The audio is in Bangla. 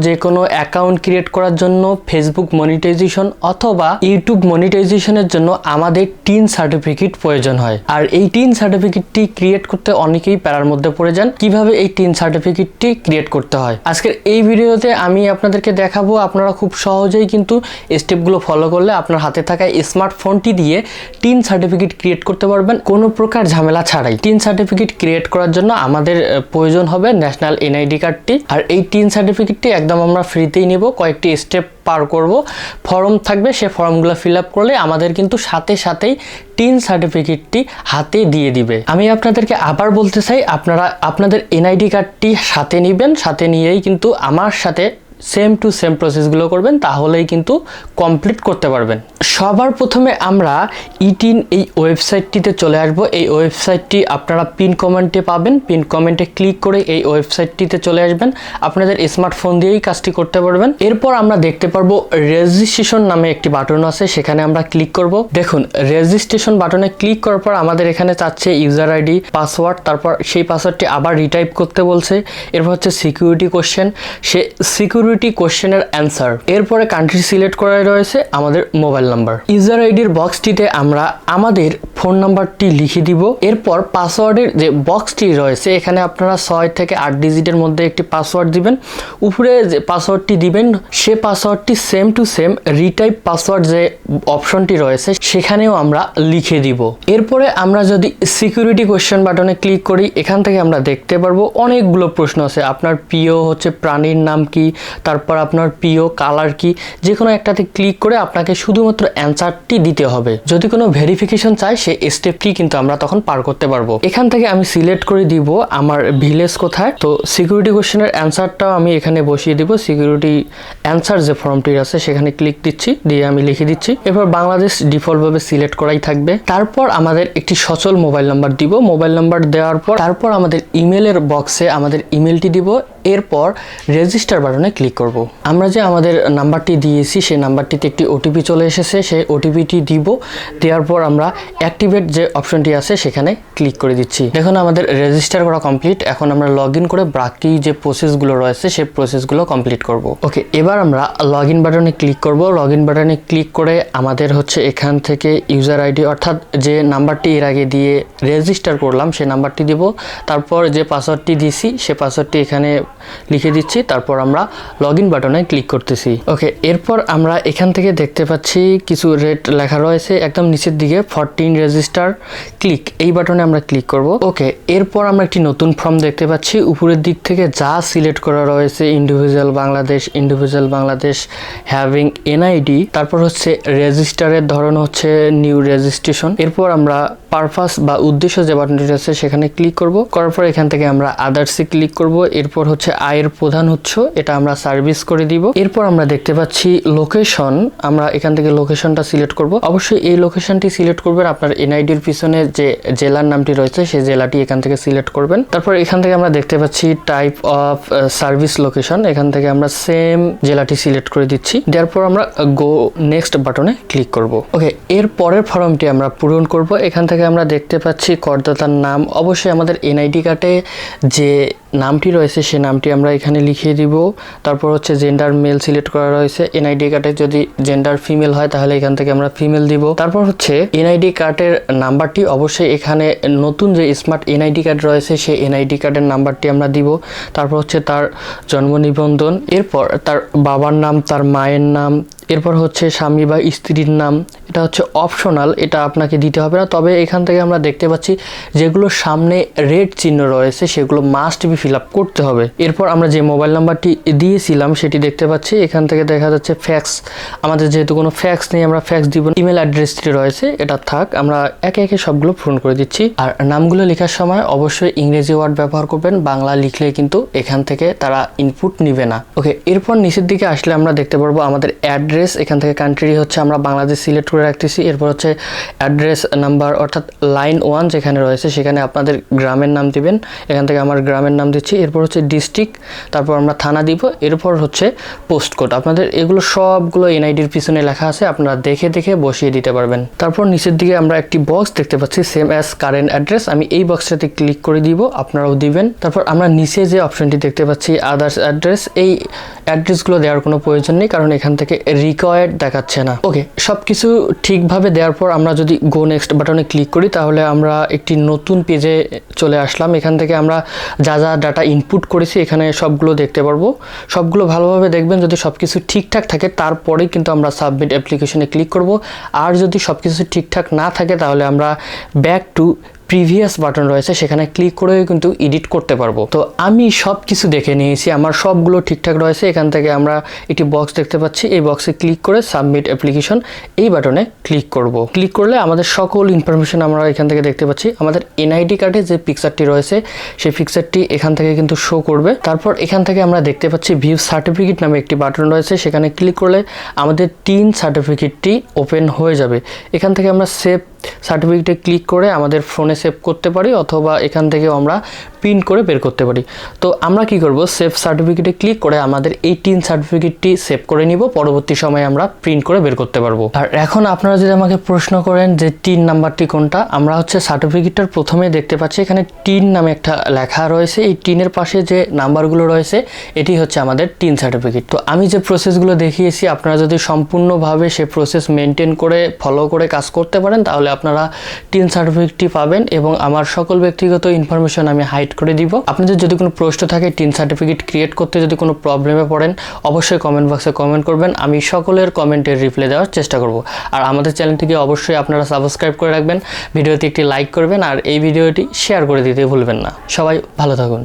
যে কোনো অ্যাকাউন্ট ক্রিয়েট করার জন্য ফেসবুক মনিটাইজেশন অথবা ইউটিউব মনিটাইজেশনের জন্য আমাদের টিন সার্টিফিকেট প্রয়োজন হয়। আর এই টিন সার্টিফিকেটটি ক্রিয়েট করতে অনেকেই প্যারার মধ্যে পড়ে যান। কীভাবে এই টিন সার্টিফিকেটটি ক্রিয়েট করতে হয়? আজকের এই ভিডিওতে আমি আপনাদেরকে দেখাবো, আপনারা খুব সহজেই কিন্তু স্টেপগুলো ফলো করলে আপনার হাতে থাকা স্মার্টফোনটি দিয়ে টিন সার্টিফিকেট ক্রিয়েট করতে পারবেন। কোনো প্রকার ঝামেলা ছাড়াই। টিন সার্টিফিকেট ক্রিয়েট করার জন্য আমাদের প্রয়োজন হবে ন্যাশনাল এনআইডি কার্ডটি আর এই টিন সার্টিফিকেটটি একদম আমরা ফ্রিতেই নেব, কয়েকটি স্টেপ পার করব। ফর্ম থাকবে, সে ফর্মগুলো ফিল আপ করলে আমাদের কিন্তু সাথে সাথেই টিন সার্টিফিকেটটি হাতে দিয়ে দিবে। আমি আপনাদেরকে আবার বলতে চাই, আপনারা, আপনাদের এনআইডি কার্ডটি সাথে নেবেন, সাথে নিয়েই কিন্তু আমার সাথে সেম টু সেম প্রসেসগুলো করবেন, তাহলেই কিন্তু কমপ্লিট করতে পারবেন। সবার প্রথমে আমরা ইটিন এই ওয়েবসাইটটিতে চলে আসব। এই ওয়েবসাইটটি আপনারা পিন কমেন্টে পাবেন। পিন কমেন্টে ক্লিক করে এই ওয়েবসাইটটিতে চলে আসবেন। আপনাদের স্মার্টফোন দিয়েই কাজটি করতে পারবেন। এরপর আমরা দেখতে পারব রেজিস্ট্রেশন নামে একটি বাটন আছে, সেখানে আমরা ক্লিক করব। দেখুন রেজিস্ট্রেশন বাটনে ক্লিক করার পর আমাদের এখানে চাচ্ছে ইউজার আইডি পাসওয়ার্ড তারপর সেই পাসওয়ার্ডটি আবার রিটাইপ করতে বলছে। এরপর হচ্ছে সিকিউরিটি কোশ্চেন সে সিকিউরিটি কোশ্চেনের অ্যান্সার এরপরে কান্ট্রি সিলেক্ট করা রয়েছে আমাদের মোবাইল নাম্বার ইউজার আইডির বক্সটিতে আমরা আমাদের ফোন নাম্বারটি লিখে দিব। এরপর পাসওয়ার্ডের যে বক্সটি রয়েছে, এখানে আপনারা ছয় থেকে আট ডিজিটের মধ্যে একটি পাসওয়ার্ড দিবেন। উপরে যে পাসওয়ার্ডটি দিবেন, সে পাসওয়ার্ডটি same to same retype password যে অপশনটি রয়েছে, সেখানেও আমরা লিখে দিব। এরপরে আমরা যদি সিকিউরিটি কোশ্চেন বাটনে ক্লিক করি, এখান থেকে আমরা দেখতে পারব অনেকগুলো প্রশ্ন আছে। আপনার প্রিয় হচ্ছে প্রাণীর নাম কি? তারপর আপনার প্রিয় কালার কি যে কোনো একটাতে ক্লিক করে আপনাকে শুধুমাত্র অ্যান্সারটি দিতে হবে। যদি কোনো ভেরিফিকেশন চাই সে স্টেপটি কিন্তু আমরা তখন পার করতে পারব। এখান থেকে আমি সিলেক্ট করে দিব আমার ভিলেজ কোথায়। তো সিকিউরিটি কোশ্চেনের অ্যান্সারটাও আমি এখানে বসিয়ে দিব। সিকিউরিটি অ্যান্সার যে ফর্মটি আছে, সেখানে ক্লিক দিচ্ছি, দিয়ে আমি লিখে দিচ্ছি। এরপর বাংলাদেশ ডিফল্টভাবে সিলেক্ট করাই থাকবে। তারপর আমাদের একটি সচল মোবাইল নাম্বার দিব। মোবাইল নাম্বার দেওয়ার পর তারপর আমাদের ইমেলের বক্সে আমাদের ইমেলটি দিব। এরপর রেজিস্টার বাটনে ক্লিক করব। আমরা যে আমাদের নাম্বারটি দিয়েছি, সেই নাম্বারটিতে একটি ওটিপি চলে এসেছে, সেই ওটিপিটি দিব। দেওয়ার পর আমরা অ্যাক্টিভেট যে অপশনটি আছে, সেখানে ক্লিক করে দিচ্ছি। দেখুন, আমাদের রেজিস্টার করা কমপ্লিট এখন আমরা লগ করে বাকি যে প্রসেসগুলো রয়েছে, সেই প্রসেসগুলো কমপ্লিট করব। ওকে এবার আমরা লগ বাটনে ক্লিক করব। লগ বাটনে ক্লিক করে আমাদের হচ্ছে এখান থেকে ইউজার আইডি অর্থাৎ যে নাম্বারটি এর আগে দিয়ে রেজিস্টার করলাম, সেই নাম্বারটি দিব। তারপর যে পাসওয়ার্ডটি দিছি সে পাসওয়ার্ডটি এখানে লিখে দিচ্ছি, তারপর আমরা লগ ইন বাটনে ক্লিক করতেছি। ওকে এরপর আমরা এখান থেকে দেখতে পাচ্ছি কিছু রেট লেখা রয়েছে, একদম নিচের দিকে ফরটিন রেজিস্টার ক্লিক এই বাটনে আমরা ক্লিক করব। ওকে এরপর আমরা একটি নতুন ফর্ম দেখতে পাচ্ছি, উপরের দিক থেকে যা সিলেক্ট করা রয়েছে individual Bangladesh individual Bangladesh having NID তারপর হচ্ছে রেজিস্টারের ধরন হচ্ছে নিউ রেজিস্ট্রেশন এরপর আমরা পারপাস বা উদ্দেশ্য যে বাটনটি আছে সেখানে ক্লিক করব। করার পর এখান থেকে আমরা আদার্সে ক্লিক করব। এরপর হচ্ছে আয়ের প্রধান উৎস, এটা আমরা সার্ভিস করে দিব। এরপর আমরা দেখতে পাচ্ছি লোকেশন আমরা এখান থেকে লোকেশনটা সিলেক্ট করব। অবশ্যই এই লোকেশনটি সিলেক্ট করবেন আপনার এনআইডির পিছনে যে জেলার নামটি রয়েছে, সেই জেলাটি এখান থেকে সিলেক্ট করবেন। তারপর এখান থেকে আমরা দেখতে পাচ্ছি টাইপ অফ সার্ভিস লোকেশন এখান থেকে আমরা সেম জেলাটি সিলেক্ট করে দিচ্ছি। দেওয়ার পর আমরা গো নেক্সট বাটনে ক্লিক করব। ওকে এর পরের ফর্মটি আমরা পূরণ করব। এখান থেকে আমরা দেখতে পাচ্ছি করদাতার নাম। অবশ্যই আমাদের এনআইডি কার্ডে যে নামটি রয়েছে, সে নামটি আমরা এখানে লিখিয়ে দিব। তারপর হচ্ছে জেন্ডার মেল সিলেক্ট করা রয়েছে। এনআইডি কার্ডে যদি জেন্ডার ফিমেল হয়, তাহলে এখান থেকে আমরা ফিমেল দিব। তারপর হচ্ছে এনআইডি কার্ডের নাম্বারটি অবশ্যই এখানে নতুন যে স্মার্ট এনআইডি কার্ড রয়েছে, সেই এনআইডি কার্ডের নাম্বারটি আমরা দিব। তারপর হচ্ছে তার জন্ম নিবন্ধন, এরপর তার বাবার নাম, তার মায়ের নাম, এরপর হচ্ছে স্বামী বা স্ত্রীর নাম। এটা হচ্ছে অপশনাল এটা আপনাকে দিতে হবে না। তবে এখান থেকে আমরা দেখতে পাচ্ছি, যেগুলো সামনে রেড চিহ্ন রয়েছে, সেগুলো মাস্ট বি ফিল আপ করতে হবে। এরপর আমরা যে মোবাইল নাম্বারটি দিয়েছিলাম, সেটি দেখতে পাচ্ছি। এখান থেকে দেখা যাচ্ছে ফ্যাক্স আমাদের যেহেতু কোনো ফ্যাক্স নেই, আমরা ফ্যাক্স দিব ইমেল অ্যাড্রেসটি রয়েছে, এটা থাক। আমরা একে একে সবগুলো পূরণ করে দিচ্ছি। আর নামগুলো লেখার সময় অবশ্যই ইংরেজি ওয়ার্ড ব্যবহার করবেন। বাংলা লিখলে কিন্তু এখান থেকে তারা ইনপুট নিবে না। ওকে, এরপর নিচের দিকে আসলে আমরা দেখতে পারব আমাদের অ্যাড্রেস এখান থেকে কান্ট্রি হচ্ছে আমরা বাংলাদেশ সিলেক্ট করে রাখতেছি। এরপর হচ্ছে অ্যাড্রেস নাম্বার অর্থাৎ লাইন ওয়ান যেখানে রয়েছে, সেখানে আপনাদের গ্রামের নাম দিবেন। এখান থেকে আমার গ্রামের নাম দিচ্ছি, এরপর হচ্ছে ডিস্ট্রিক্ট তারপর আমরা থানা দিব, এরপর হচ্ছে পোস্ট কোড আপনাদের এগুলো সবগুলো এনআইডির পিছনে লেখা আছে, আপনারা দেখে দেখে বসিয়ে দিতে পারবেন। তারপর নিচের দিকে আমরা একটি বক্স দেখতে পাচ্ছি সেম অ্যাজ কারেন্ট অ্যাড্রেস আমি এই বক্সটাতে ক্লিক করে দিব, আপনারাও দিবেন। তারপর আমরা নিচে যে অপশনটি দেখতে পাচ্ছি আদার্স অ্যাড্রেস এই অ্যাড্রেসগুলো দেওয়ার কোনো প্রয়োজন নেই, কারণ এখান থেকে রিকোয়ার্ড দেখাচ্ছে না। ওকে সব কিছু ঠিকভাবে দেওয়ার পর আমরা যদি গো নেক্সট বাটনে ক্লিক করি, তাহলে আমরা একটি নতুন পেজে চলে আসলাম। এখান থেকে আমরা যা যা ডাটা ইনপুট করেছি, এখানে সবগুলো দেখতে পারব। সবগুলো ভালোভাবে দেখবেন যদি সব কিছু ঠিকঠাক থাকে, তারপরেই কিন্তু আমরা সাবমিট অ্যাপ্লিকেশনে ক্লিক করব। আর যদি সব কিছু ঠিকঠাক না থাকে, তাহলে আমরা ব্যাক টু প্রিভিয়াস বাটন রয়েছে, সেখানে ক্লিক করেও কিন্তু এডিট করতে পারব। তো আমি সব কিছু দেখে নিয়েছি, আমার সবগুলো ঠিকঠাক রয়েছে, এখান থেকে আমরা একটি বক্স দেখতে পাচ্ছি। এই বক্সে ক্লিক করে সাবমিট অ্যাপ্লিকেশন এই বাটনে ক্লিক করব। ক্লিক করলে আমাদের সকল ইনফরমেশন আমরা এখান থেকে দেখতে পাচ্ছি। আমাদের এনআইডি কার্ডে যে পিকচারটি রয়েছে, সেই পিকচারটি এখান থেকে কিন্তু শো করবে। তারপর এখান থেকে আমরা দেখতে পাচ্ছি ভিউ সার্টিফিকেট নামে একটি বাটন রয়েছে, সেখানে ক্লিক করলে আমাদের তিন সার্টিফিকেটটি ওপেন হয়ে যাবে। এখান থেকে আমরা সেভ সার্টিফিকেটে ক্লিক করে আমাদের ফোনে সেভ করতে পারি অথবা এখান থেকে আমরা প্রিন্ট করে বের করতে পারি। তো আমরা কি করব? সেভ সার্টিফিকেটে ক্লিক করে আমাদের এই তিন সার্টিফিকেটটি সেভ করে নিব। পরবর্তী সময়ে আমরা প্রিন্ট করে বের করতে পারব। আর এখন আপনারা যদি আমাকে প্রশ্ন করেন যে তিন নাম্বারটি কোনটা, আমরা হচ্ছে সার্টিফিকেটটার প্রথমে দেখতে পাচ্ছি এখানে টিন নামে একটা লেখা রয়েছে। এই টিনের পাশে যে নাম্বারগুলো রয়েছে, এটি হচ্ছে আমাদের টিন সার্টিফিকেট। তো আমি যে প্রসেসগুলো দেখিয়েছি, আপনারা যদি সম্পূর্ণভাবে সে প্রসেস মেনটেন করে, ফলো করে কাজ করতে পারেন, তাহলে আপনারা টিন সার্টিফিকেটটি পাবেন এবং আমার সকল ব্যক্তিগত ইনফরমেশন আমি হাইড করে দিব। আপনাদের যদি কোনো প্রশ্ন থাকে টিন সার্টিফিকেট ক্রিয়েট করতে যদি কোনো প্রবলেমে পড়েন, অবশ্যই কমেন্ট বক্সে কমেন্ট করবেন। আমি সকলের কমেন্টের রিপ্লাই দেওয়ার চেষ্টা করব। আর আমাদের চ্যানেলটিকে অবশ্যই আপনারা সাবস্ক্রাইব করে রাখবেন, ভিডিওতে একটি লাইক করবেন, আর এই ভিডিওটি শেয়ার করে দিতে ভুলবেন না। সবাই ভালো থাকুন।